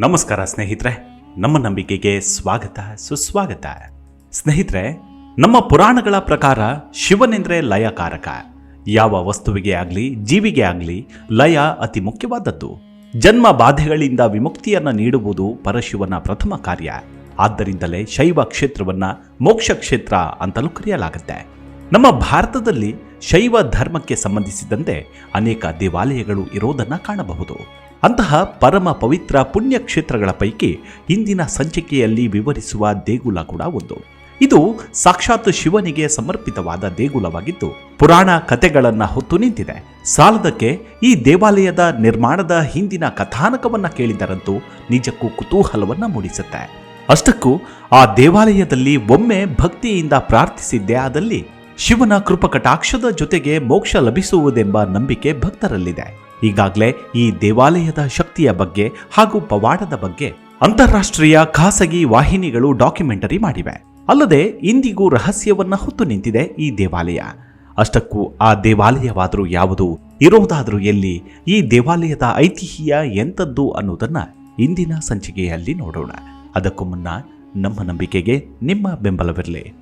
ನಮಸ್ಕಾರ ಸ್ನೇಹಿತರೆ, ನಮ್ಮ ನಂಬಿಕೆಗೆ ಸ್ವಾಗತ, ಸುಸ್ವಾಗತ. ಸ್ನೇಹಿತರೆ, ನಮ್ಮ ಪುರಾಣಗಳ ಪ್ರಕಾರ ಶಿವನೆಂದ್ರೆ ಲಯಕಾರಕ. ಯಾವ ವಸ್ತುವಿಗೆ ಆಗಲಿ, ಜೀವಿಗೆ ಆಗಲಿ, ಲಯ ಅತಿ ಮುಖ್ಯವಾದದ್ದು. ಜನ್ಮ ಬಾಧೆಗಳಿಂದ ವಿಮುಕ್ತಿಯನ್ನು ನೀಡುವುದು ಪರಶಿವನ ಪ್ರಥಮ ಕಾರ್ಯ. ಆದ್ದರಿಂದಲೇ ಶೈವ ಕ್ಷೇತ್ರವನ್ನ ಮೋಕ್ಷ ಕ್ಷೇತ್ರ ಅಂತಲೂ ಕರೆಯಲಾಗುತ್ತೆ. ನಮ್ಮ ಭಾರತದಲ್ಲಿ ಶೈವ ಧರ್ಮಕ್ಕೆ ಸಂಬಂಧಿಸಿದಂತೆ ಅನೇಕ ದೇವಾಲಯಗಳು ಇರೋದನ್ನ ಕಾಣಬಹುದು. ಅಂತಹ ಪರಮ ಪವಿತ್ರ ಪುಣ್ಯ ಕ್ಷೇತ್ರಗಳ ಪೈಕಿ ಇಂದಿನ ಸಂಚಿಕೆಯಲ್ಲಿ ವಿವರಿಸುವ ದೇಗುಲ ಕೂಡ ಒಂದು. ಇದು ಸಾಕ್ಷಾತ್ ಶಿವನಿಗೆ ಸಮರ್ಪಿತವಾದ ದೇಗುಲವಾಗಿದ್ದು, ಪುರಾಣ ಕಥೆಗಳನ್ನು ಹೊತ್ತು ನಿಂತಿದೆ. ಸಾಲದಕ್ಕೆ ಈ ದೇವಾಲಯದ ನಿರ್ಮಾಣದ ಹಿಂದಿನ ಕಥಾನಕವನ್ನ ಕೇಳಿದರಂತೂ ನಿಜಕ್ಕೂ ಕುತೂಹಲವನ್ನ ಮೂಡಿಸುತ್ತೆ. ಅಷ್ಟಕ್ಕೂ ಆ ದೇವಾಲಯದಲ್ಲಿ ಒಮ್ಮೆ ಭಕ್ತಿಯಿಂದ ಪ್ರಾರ್ಥಿಸಿದ್ದೆ ಆದಲ್ಲಿ ಶಿವನ ಕೃಪಕಟಾಕ್ಷದ ಜೊತೆಗೆ ಮೋಕ್ಷ ಲಭಿಸುವುದೆಂಬ ನಂಬಿಕೆ ಭಕ್ತರಲ್ಲಿದೆ. ಈಗಾಗಲೇ ಈ ದೇವಾಲಯದ ಶಕ್ತಿಯ ಬಗ್ಗೆ ಹಾಗೂ ಪವಾಡದ ಬಗ್ಗೆ ಅಂತಾರಾಷ್ಟ್ರೀಯ ಖಾಸಗಿ ವಾಹಿನಿಗಳು ಡಾಕ್ಯುಮೆಂಟರಿ ಮಾಡಿವೆ. ಅಲ್ಲದೆ ಇಂದಿಗೂ ರಹಸ್ಯವನ್ನ ಹೊತ್ತು ನಿಂತಿದೆ ಈ ದೇವಾಲಯ. ಅಷ್ಟಕ್ಕೂ ಆ ದೇವಾಲಯವಾದರೂ ಯಾವುದು ಇರೋದಾದರೂ ಎಲ್ಲಿ ಈ ದೇವಾಲಯದ ಐತಿಹ್ಯ ಎಂಥದ್ದು ಅನ್ನೋದನ್ನ ಇಂದಿನ ಸಂಚಿಕೆಯಲ್ಲಿ ನೋಡೋಣ. ಅದಕ್ಕೂ ಮುನ್ನ ನಮ್ಮ ನಂಬಿಕೆಗೆ ನಿಮ್ಮ ಬೆಂಬಲವಿರಲಿ.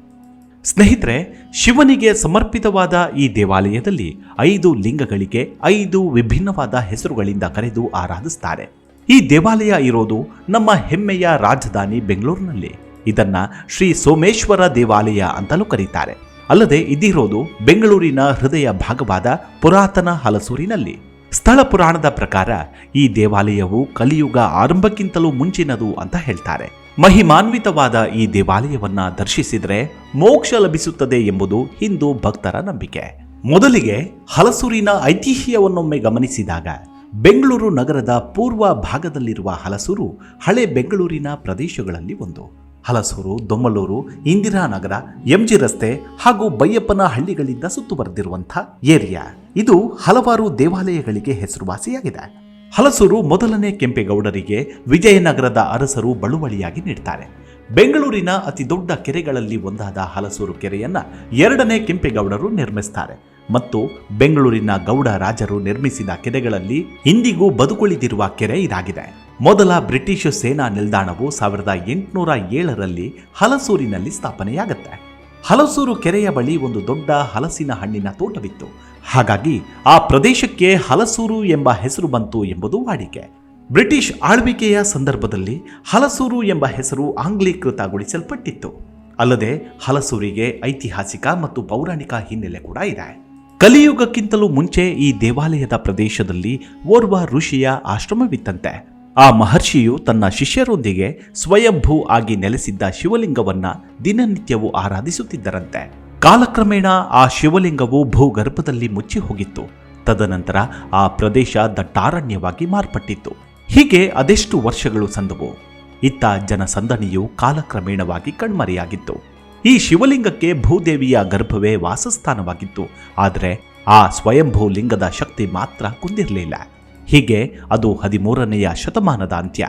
ಸ್ನೇಹಿತರೆ, ಶಿವನಿಗೆ ಸಮರ್ಪಿತವಾದ ಈ ದೇವಾಲಯದಲ್ಲಿ ಐದು ಲಿಂಗಗಳಿಗೆ ಐದು ವಿಭಿನ್ನವಾದ ಹೆಸರುಗಳಿಂದ ಕರೆದು ಆರಾಧಿಸ್ತಾರೆ. ಈ ದೇವಾಲಯ ಇರೋದು ನಮ್ಮ ಹೆಮ್ಮೆಯ ರಾಜಧಾನಿ ಬೆಂಗಳೂರಿನಲ್ಲಿ. ಇದನ್ನ ಶ್ರೀ ಸೋಮೇಶ್ವರ ದೇವಾಲಯ ಅಂತಲೂ ಕರೀತಾರೆ. ಅಲ್ಲದೆ ಇದಿರೋದು ಬೆಂಗಳೂರಿನ ಹೃದಯ ಭಾಗವಾದ ಪುರಾತನ ಹಲಸೂರಿನಲ್ಲಿ. ಸ್ಥಳ ಪುರಾಣದ ಪ್ರಕಾರ ಈ ದೇವಾಲಯವು ಕಲಿಯುಗ ಆರಂಭಕ್ಕಿಂತಲೂ ಮುಂಚಿನದು ಅಂತ ಹೇಳ್ತಾರೆ. ಮಹಿಮಾನ್ವಿತವಾದ ಈ ದೇವಾಲಯವನ್ನ ದರ್ಶಿಸಿದರೆ ಮೋಕ್ಷ ಲಭಿಸುತ್ತದೆ ಎಂಬುದು ಹಿಂದೂ ಭಕ್ತರ ನಂಬಿಕೆ. ಮೊದಲಿಗೆ ಹಲಸೂರಿನ ಐತಿಹ್ಯವನ್ನೊಮ್ಮೆ ಗಮನಿಸಿದಾಗ ಬೆಂಗಳೂರು ನಗರದ ಪೂರ್ವ ಭಾಗದಲ್ಲಿರುವ ಹಲಸೂರು ಹಳೆ ಬೆಂಗಳೂರಿನ ಪ್ರದೇಶಗಳಲ್ಲಿ ಒಂದು. ಹಲಸೂರು, ದೊಮ್ಮಲೂರು, ಇಂದಿರಾನಗರ, ಎಂಜಿ ರಸ್ತೆ ಹಾಗೂ ಬೈಯಪ್ಪನ ಹಳ್ಳಿಗಳಿಂದ ಸುತ್ತುವರೆದಿರುವಂಥ ಏರಿಯಾ. ಇದು ಹಲವಾರು ದೇವಾಲಯಗಳಿಗೆ ಹೆಸರುವಾಸಿಯಾಗಿದೆ. ಹಲಸೂರು ಮೊದಲನೇ ಕೆಂಪೇಗೌಡರಿಗೆ ವಿಜಯನಗರದ ಅರಸರು ಬಳುವಳಿಯಾಗಿ ನೀಡ್ತಾರೆ. ಬೆಂಗಳೂರಿನ ಅತಿ ದೊಡ್ಡ ಕೆರೆಗಳಲ್ಲಿ ಒಂದಾದ ಹಲಸೂರು ಕೆರೆಯನ್ನ ಎರಡನೇ ಕೆಂಪೇಗೌಡರು ನಿರ್ಮಿಸ್ತಾರೆ. ಮತ್ತು ಬೆಂಗಳೂರಿನ ಗೌಡ ರಾಜರು ನಿರ್ಮಿಸಿದ ಕೆರೆಗಳಲ್ಲಿ ಇಂದಿಗೂ ಬದುಕುಳಿದಿರುವ ಕೆರೆ ಇದಾಗಿದೆ. ಮೊದಲ ಬ್ರಿಟಿಷ್ ಸೇನಾ ನಿಲ್ದಾಣವು ಸಾವಿರದ ಎಂಟುನೂರ ಏಳರಲ್ಲಿ ಹಲಸೂರಿನಲ್ಲಿ ಸ್ಥಾಪನೆಯಾಗುತ್ತೆ. ಹಲಸೂರು ಕೆರೆಯ ಬಳಿ ಒಂದು ದೊಡ್ಡ ಹಲಸಿನ ಹಣ್ಣಿನ ತೋಟವಿತ್ತು. ಹಾಗಾಗಿ ಆ ಪ್ರದೇಶಕ್ಕೆ ಹಲಸೂರು ಎಂಬ ಹೆಸರು ಬಂತು ಎಂಬುದು ವಾಡಿಕೆ. ಬ್ರಿಟಿಷ್ ಆಳ್ವಿಕೆಯ ಸಂದರ್ಭದಲ್ಲಿ ಹಲಸೂರು ಎಂಬ ಹೆಸರು ಆಂಗ್ಲೀಕೃತಗೊಳಿಸಲ್ಪಟ್ಟಿತ್ತು. ಅಲ್ಲದೆ ಹಲಸೂರಿಗೆ ಐತಿಹಾಸಿಕ ಮತ್ತು ಪೌರಾಣಿಕ ಹಿನ್ನೆಲೆ ಕೂಡ ಇದೆ. ಕಲಿಯುಗಕ್ಕಿಂತಲೂ ಮುಂಚೆ ಈ ದೇವಾಲಯದ ಪ್ರದೇಶದಲ್ಲಿ ಓರ್ವ ಋಷಿಯ ಆಶ್ರಮವಿತ್ತಂತೆ. ಆ ಮಹರ್ಷಿಯು ತನ್ನ ಶಿಷ್ಯರೊಂದಿಗೆ ಸ್ವಯಂಭೂ ಆಗಿ ನೆಲೆಸಿದ್ದ ಶಿವಲಿಂಗವನ್ನ ದಿನನಿತ್ಯವೂ ಆರಾಧಿಸುತ್ತಿದ್ದರಂತೆ. ಕಾಲಕ್ರಮೇಣ ಆ ಶಿವಲಿಂಗವು ಭೂಗರ್ಭದಲ್ಲಿ ಮುಚ್ಚಿ ಹೋಗಿತ್ತು. ತದನಂತರ ಆ ಪ್ರದೇಶ ದಟ್ಟಾರಣ್ಯವಾಗಿ ಮಾರ್ಪಟ್ಟಿತ್ತು. ಹೀಗೆ ಅದೆಷ್ಟು ವರ್ಷಗಳು ಸಂದವು. ಇತ್ತ ಜನಸಂದಣಿಯು ಕಾಲಕ್ರಮೇಣವಾಗಿ ಕಣ್ಮರೆಯಾಗಿತ್ತು. ಈ ಶಿವಲಿಂಗಕ್ಕೆ ಭೂದೇವಿಯ ಗರ್ಭವೇ ವಾಸಸ್ಥಾನವಾಗಿತ್ತು. ಆದರೆ ಆ ಸ್ವಯಂಭೂ ಲಿಂಗದ ಶಕ್ತಿ ಮಾತ್ರ ಕುಂದಿರಲಿಲ್ಲ. ಹೀಗೆ ಅದು ಹದಿಮೂರನೆಯ ಶತಮಾನದ ಅಂತ್ಯ.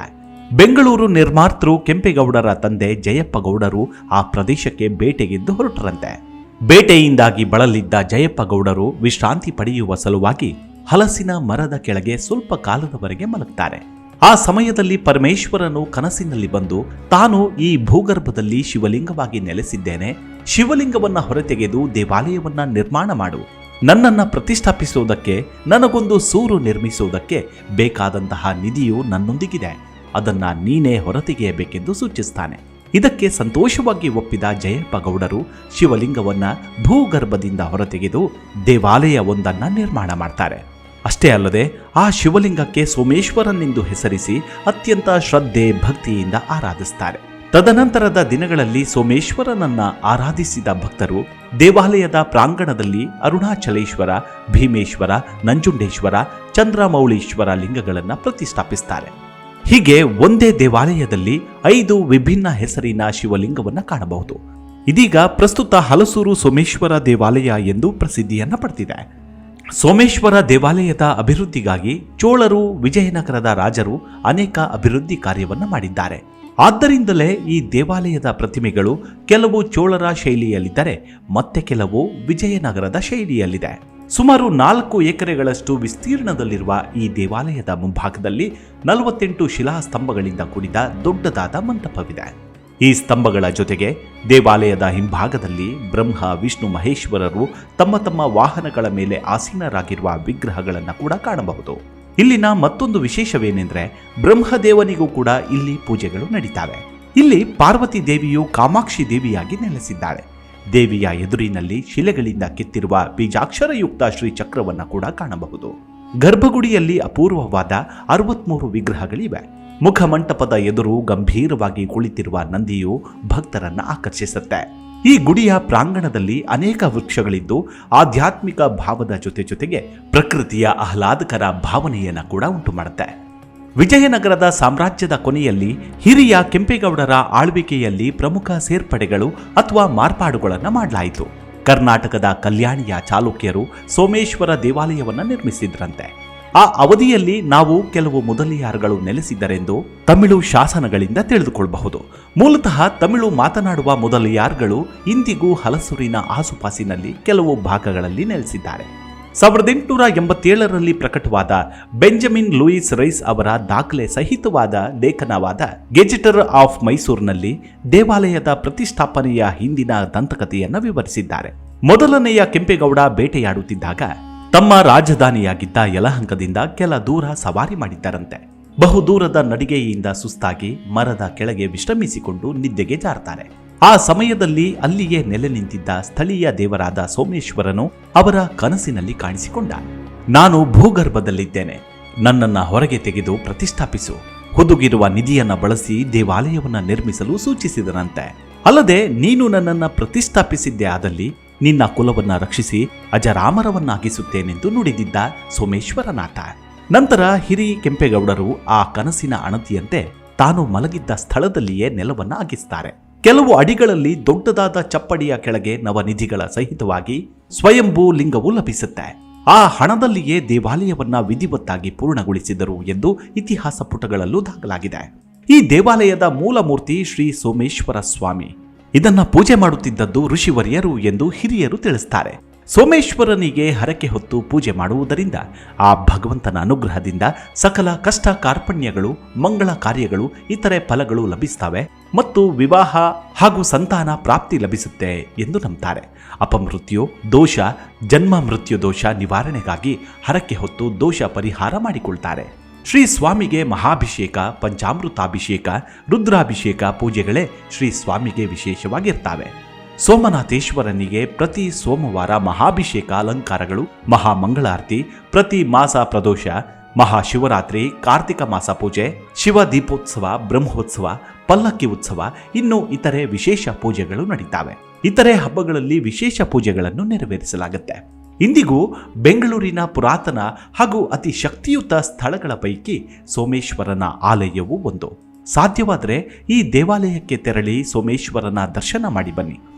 ಬೆಂಗಳೂರು ನಿರ್ಮಾತೃ ಕೆಂಪೇಗೌಡರ ತಂದೆ ಜಯಪ್ಪಗೌಡರು ಆ ಪ್ರದೇಶಕ್ಕೆ ಬೇಟೆಗೆದ್ದು ಹೊರಟರಂತೆ. ಬೇಟೆಯಿಂದಾಗಿ ಬಳಲಿದ್ದ ಜಯಪ್ಪಗೌಡರು ವಿಶ್ರಾಂತಿ ಪಡೆಯುವ ಸಲುವಾಗಿ ಹಲಸಿನ ಮರದ ಕೆಳಗೆ ಸ್ವಲ್ಪ ಕಾಲದವರೆಗೆ ಮಲಗ್ತಾರೆ. ಆ ಸಮಯದಲ್ಲಿ ಪರಮೇಶ್ವರನು ಕನಸಿನಲ್ಲಿ ಬಂದು, ತಾನು ಈ ಭೂಗರ್ಭದಲ್ಲಿ ಶಿವಲಿಂಗವಾಗಿ ನೆಲೆಸಿದ್ದೇನೆ. ಶಿವಲಿಂಗವನ್ನ ಹೊರತೆಗೆದು ದೇವಾಲಯವನ್ನ ನಿರ್ಮಾಣ ಮಾಡು. ನನ್ನನ್ನ ಪ್ರತಿಷ್ಠಾಪಿಸುವುದಕ್ಕೆ ನನಗೊಂದು ಸೂರು ನಿರ್ಮಿಸುವುದಕ್ಕೆ ಬೇಕಾದಂತಹ ನಿಧಿಯು ನನ್ನೊಂದಿಗಿದೆ. ಅದನ್ನ ನೀನೇ ಹೊರತೆಗೆಯಬೇಕೆಂದು ಸೂಚಿಸ್ತಾನೆ. ಇದಕ್ಕೆ ಸಂತೋಷವಾಗಿ ಒಪ್ಪಿದ ಜಯಪ್ಪ ಗೌಡರು ಶಿವಲಿಂಗವನ್ನ ಭೂಗರ್ಭದಿಂದ ಹೊರತೆಗೆದು ದೇವಾಲಯವೊಂದನ್ನ ನಿರ್ಮಾಣ ಮಾಡ್ತಾರೆ. ಅಷ್ಟೇ ಅಲ್ಲದೆ ಆ ಶಿವಲಿಂಗಕ್ಕೆ ಸೋಮೇಶ್ವರನೆಂದು ಹೆಸರಿಸಿ ಅತ್ಯಂತ ಶ್ರದ್ಧೆ ಭಕ್ತಿಯಿಂದ ಆರಾಧಿಸ್ತಾರೆ. ತದನಂತರದ ದಿನಗಳಲ್ಲಿ ಸೋಮೇಶ್ವರನನ್ನ ಆರಾಧಿಸಿದ ಭಕ್ತರು ದೇವಾಲಯದ ಪ್ರಾಂಗಣದಲ್ಲಿ ಅರುಣಾಚಲೇಶ್ವರ, ಭೀಮೇಶ್ವರ, ನಂಜುಂಡೇಶ್ವರ, ಚಂದ್ರಮೌಳೀಶ್ವರ ಲಿಂಗಗಳನ್ನು ಪ್ರತಿಷ್ಠಾಪಿಸ್ತಾರೆ. ಹೀಗೆ ಒಂದೇ ದೇವಾಲಯದಲ್ಲಿ ಐದು ವಿಭಿನ್ನ ಹೆಸರಿನ ಶಿವಲಿಂಗವನ್ನು ಕಾಣಬಹುದು. ಇದೀಗ ಪ್ರಸ್ತುತ ಹಲಸೂರು ಸೋಮೇಶ್ವರ ದೇವಾಲಯ ಎಂದು ಪ್ರಸಿದ್ಧಿಯನ್ನ ಪಡೆದಿದೆ. ಸೋಮೇಶ್ವರ ದೇವಾಲಯದ ಅಭಿವೃದ್ಧಿಗಾಗಿ ಚೋಳರು, ವಿಜಯನಗರದ ರಾಜರು ಅನೇಕ ಅಭಿವೃದ್ಧಿ ಕಾರ್ಯವನ್ನು ಮಾಡಿದ್ದಾರೆ. ಆದ್ದರಿಂದಲೇ ಈ ದೇವಾಲಯದ ಪ್ರತಿಮೆಗಳು ಕೆಲವು ಚೋಳರ ಶೈಲಿಯಲ್ಲಿದ್ದರೆ ಮತ್ತೆ ಕೆಲವು ವಿಜಯನಗರದ ಶೈಲಿಯಲ್ಲಿದೆ. ಸುಮಾರು ನಾಲ್ಕು ಎಕರೆಗಳಷ್ಟು ವಿಸ್ತೀರ್ಣದಲ್ಲಿರುವ ಈ ದೇವಾಲಯದ ಮುಂಭಾಗದಲ್ಲಿ ನಲವತ್ತೆಂಟು ಶಿಲಾಸ್ತಂಭಗಳಿಂದ ಕೂಡಿದ ದೊಡ್ಡದಾದ ಮಂಟಪವಿದೆ. ಈ ಸ್ತಂಭಗಳ ಜೊತೆಗೆ ದೇವಾಲಯದ ಹಿಂಭಾಗದಲ್ಲಿ ಬ್ರಹ್ಮ, ವಿಷ್ಣು, ಮಹೇಶ್ವರರು ತಮ್ಮ ತಮ್ಮ ವಾಹನಗಳ ಮೇಲೆ ಆಸೀನರಾಗಿರುವ ವಿಗ್ರಹಗಳನ್ನು ಕೂಡ ಕಾಣಬಹುದು. ಇಲ್ಲಿನ ಮತ್ತೊಂದು ವಿಶೇಷವೇನೆಂದರೆ ಬ್ರಹ್ಮದೇವನಿಗೂ ಕೂಡ ಇಲ್ಲಿ ಪೂಜೆಗಳು ನಡೀತಾವೆ. ಇಲ್ಲಿ ಪಾರ್ವತಿ ದೇವಿಯು ಕಾಮಾಕ್ಷಿ ದೇವಿಯಾಗಿ ನೆಲೆಸಿದ್ದಾಳೆ. ದೇವಿಯ ಎದುರಿನಲ್ಲಿ ಶಿಲೆಗಳಿಂದ ಕೆತ್ತಿರುವ ಬೀಜಾಕ್ಷರಯುಕ್ತ ಶ್ರೀ ಚಕ್ರವನ್ನ ಕೂಡ ಕಾಣಬಹುದು. ಗರ್ಭಗುಡಿಯಲ್ಲಿ ಅಪೂರ್ವವಾದ ಅರವತ್ಮೂರು ವಿಗ್ರಹಗಳಿವೆ. ಮುಖಮಂಟಪದ ಎದುರು ಗಂಭೀರವಾಗಿ ಕುಳಿತಿರುವ ನಂದಿಯು ಭಕ್ತರನ್ನು ಆಕರ್ಷಿಸುತ್ತೆ. ಈ ಗುಡಿಯ ಪ್ರಾಂಗಣದಲ್ಲಿ ಅನೇಕ ವೃಕ್ಷಗಳಿದ್ದು ಆಧ್ಯಾತ್ಮಿಕ ಭಾವದ ಜೊತೆ ಜೊತೆಗೆ ಪ್ರಕೃತಿಯ ಆಹ್ಲಾದಕರ ಭಾವನೆಯನ್ನು ಕೂಡ ಉಂಟು ಮಾಡುತ್ತೆ ವಿಜಯನಗರದ ಸಾಮ್ರಾಜ್ಯದ ಕೊನೆಯಲ್ಲಿ ಹಿರಿಯ ಕೆಂಪೇಗೌಡರ ಆಳ್ವಿಕೆಯಲ್ಲಿ ಪ್ರಮುಖ ಸೇರ್ಪಡೆಗಳು ಅಥವಾ ಮಾರ್ಪಾಡುಗಳನ್ನು ಮಾಡಲಾಯಿತು. ಕರ್ನಾಟಕದ ಕಲ್ಯಾಣಿಯ ಚಾಲುಕ್ಯರು ಸೋಮೇಶ್ವರ ದೇವಾಲಯವನ್ನು ನಿರ್ಮಿಸಿದ್ರಂತೆ. ಆ ಅವಧಿಯಲ್ಲಿ ನಾವು ಕೆಲವು ಮೊದಲಿಯಾರ್ಗಳು ನೆಲೆಸಿದ್ದರೆಂದು ತಮಿಳು ಶಾಸನಗಳಿಂದ ತಿಳಿದುಕೊಳ್ಳಬಹುದು ಮೂಲತಃ ತಮಿಳು ಮಾತನಾಡುವ ಮೊದಲಿಯಾರ್ಗಳು ಇಂದಿಗೂ ಹಲಸೂರಿನ ಆಸುಪಾಸಿನಲ್ಲಿ ಕೆಲವು ಭಾಗಗಳಲ್ಲಿ ನೆಲೆಸಿದ್ದಾರೆ. ಸಾವಿರದ ಎಂಟುನೂರ ಎಂಬತ್ತೇಳರಲ್ಲಿ ಪ್ರಕಟವಾದ ಬೆಂಜಮಿನ್ ಲೂಯಿಸ್ ರೈಸ್ ಅವರ ದಾಖಲೆ ಸಹಿತವಾದ ಲೇಖನವಾದ ಗೆಜೆಟರ್ ಆಫ್ ಮೈಸೂರಿನಲ್ಲಿ ದೇವಾಲಯದ ಪ್ರತಿಷ್ಠಾಪನೆಯ ಹಿಂದಿನ ದಂತಕಥೆಯನ್ನು ವಿವರಿಸಿದ್ದಾರೆ. ಮೊದಲನೆಯ ಕೆಂಪೇಗೌಡ ಬೇಟೆಯಾಡುತ್ತಿದ್ದಾಗ ತಮ್ಮ ರಾಜಧಾನಿಯಾಗಿದ್ದ ಯಲಹಂಕದಿಂದ ಕೆಲ ದೂರ ಸವಾರಿ ಮಾಡಿದ್ದರಂತೆ. ಬಹುದೂರದ ನಡಿಗೆಯಿಂದ ಸುಸ್ತಾಗಿ ಮರದ ಕೆಳಗೆ ವಿಶ್ರಮಿಸಿಕೊಂಡು ನಿದ್ದೆಗೆ ಜಾರ್ತಾರೆ. ಆ ಸಮಯದಲ್ಲಿ ಅಲ್ಲಿಯೇ ನೆಲೆ ನಿಂತಿದ್ದ ಸ್ಥಳೀಯ ದೇವರಾದ ಸೋಮೇಶ್ವರನು ಅವರ ಕನಸಿನಲ್ಲಿ ಕಾಣಿಸಿಕೊಂಡ. ನಾನು ಭೂಗರ್ಭದಲ್ಲಿದ್ದೇನೆ. ನನ್ನನ್ನ ಹೊರಗೆ ತೆಗೆದು ಪ್ರತಿಷ್ಠಾಪಿಸು. ಹುದುಗಿರುವ ನಿಧಿಯನ್ನ ಬಳಸಿ ದೇವಾಲಯವನ್ನ ನಿರ್ಮಿಸಲು ಸೂಚಿಸಿದನಂತೆ. ಅಲ್ಲದೆ ನೀನು ನನ್ನನ್ನ ಪ್ರತಿಷ್ಠಾಪಿಸಿದ್ದೆ ಆದಲ್ಲಿ ನಿನ್ನ ಕುಲವನ್ನ ರಕ್ಷಿಸಿ ಅಜರಾಮರವನ್ನಾಗಿಸುತ್ತೇನೆಂದು ನುಡಿದಿದ್ದ ಸೋಮೇಶ್ವರನಾಥ ನಂತರ ಹಿರಿ ಕೆಂಪೇಗೌಡರು ಆ ಕನಸಿನ ಅಣತಿಯಂತೆ ತಾನು ಮಲಗಿದ್ದ ಸ್ಥಳದಲ್ಲಿಯೇ ನೆಲವನ್ನು ಅಗಿಸ್ತಾರೆ ಕೆಲವು ಅಡಿಗಳಲ್ಲಿ ದೊಡ್ಡದಾದ ಚಪ್ಪಡಿಯ ಕೆಳಗೆ ನವನಿಧಿಗಳ ಸಹಿತವಾಗಿ ಸ್ವಯಂಭೂ ಲಿಂಗವು ಲಭಿಸುತ್ತೆ. ಆ ಹಣದಲ್ಲಿಯೇ ದೇವಾಲಯವನ್ನ ವಿಧಿವತ್ತಾಗಿ ಪೂರ್ಣಗೊಳಿಸಿದರು ಎಂದು ಇತಿಹಾಸ ಪುಟಗಳಲ್ಲೂ ದಾಖಲಾಗಿದೆ. ಈ ದೇವಾಲಯದ ಮೂಲ ಮೂರ್ತಿ ಶ್ರೀ ಸೋಮೇಶ್ವರ ಸ್ವಾಮಿ ಇದನ್ನ ಪೂಜೆ ಮಾಡುತ್ತಿದ್ದದ್ದು ಋಷಿವರ್ಯರು ಎಂದು ಹಿರಿಯರು ತಿಳಿಸ್ತಾರೆ. ಸೋಮೇಶ್ವರನಿಗೆ ಹರಕೆ ಹೊತ್ತು ಪೂಜೆ ಮಾಡುವುದರಿಂದ ಆ ಭಗವಂತನ ಅನುಗ್ರಹದಿಂದ ಸಕಲ ಕಷ್ಟ ಕಾರ್ಪಣ್ಯಗಳು ಮಂಗಳ ಕಾರ್ಯಗಳು, ಇತರೆ ಫಲಗಳು ಲಭಿಸ್ತವೆ ಮತ್ತು ವಿವಾಹ ಹಾಗೂ ಸಂತಾನ ಪ್ರಾಪ್ತಿ ಲಭಿಸುತ್ತೆ ಎಂದು ನಂಬ್ತಾರೆ. ಅಪಮೃತ್ಯು ದೋಷ, ಜನ್ಮ ಮೃತ್ಯು ದೋಷ ನಿವಾರಣೆಗಾಗಿ ಹರಕೆ ಹೊತ್ತು ದೋಷ ಪರಿಹಾರ ಮಾಡಿಕೊಳ್ತಾರೆ. ಶ್ರೀ ಸ್ವಾಮಿಗೆ ಮಹಾಭಿಷೇಕ, ಪಂಚಾಮೃತಾಭಿಷೇಕ, ರುದ್ರಾಭಿಷೇಕ ಪೂಜೆಗಳೇ ಶ್ರೀ ಸ್ವಾಮಿಗೆ ವಿಶೇಷವಾಗಿರ್ತವೆ. ಸೋಮನಾಥೇಶ್ವರನಿಗೆ ಪ್ರತಿ ಸೋಮವಾರ ಮಹಾಭಿಷೇಕ ಅಲಂಕಾರಗಳು, ಮಹಾಮಂಗಳಾರತಿ, ಪ್ರತಿ ಮಾಸ ಪ್ರದೋಷ, ಮಹಾಶಿವರಾತ್ರಿ, ಕಾರ್ತಿಕ ಮಾಸ ಪೂಜೆ, ಶಿವ ದೀಪೋತ್ಸವ, ಬ್ರಹ್ಮೋತ್ಸವ, ಪಲ್ಲಕ್ಕಿ ಉತ್ಸವ, ಇನ್ನು ಇತರೆ ವಿಶೇಷ ಪೂಜೆಗಳು ನಡೀತಾವೆ. ಇತರೆ ಹಬ್ಬಗಳಲ್ಲಿ ವಿಶೇಷ ಪೂಜೆಗಳನ್ನು ನೆರವೇರಿಸಲಾಗುತ್ತೆ. ಇಂದಿಗೂ ಬೆಂಗಳೂರಿನ ಪುರಾತನ ಹಾಗೂ ಅತಿ ಶಕ್ತಿಯುತ ಸ್ಥಳಗಳ ಪೈಕಿ ಸೋಮೇಶ್ವರನ ಆಲಯವೂ ಒಂದು. ಸಾಧ್ಯವಾದರೆ ಈ ದೇವಾಲಯಕ್ಕೆ ತೆರಳಿ ಸೋಮೇಶ್ವರನ ದರ್ಶನ ಮಾಡಿ ಬನ್ನಿ.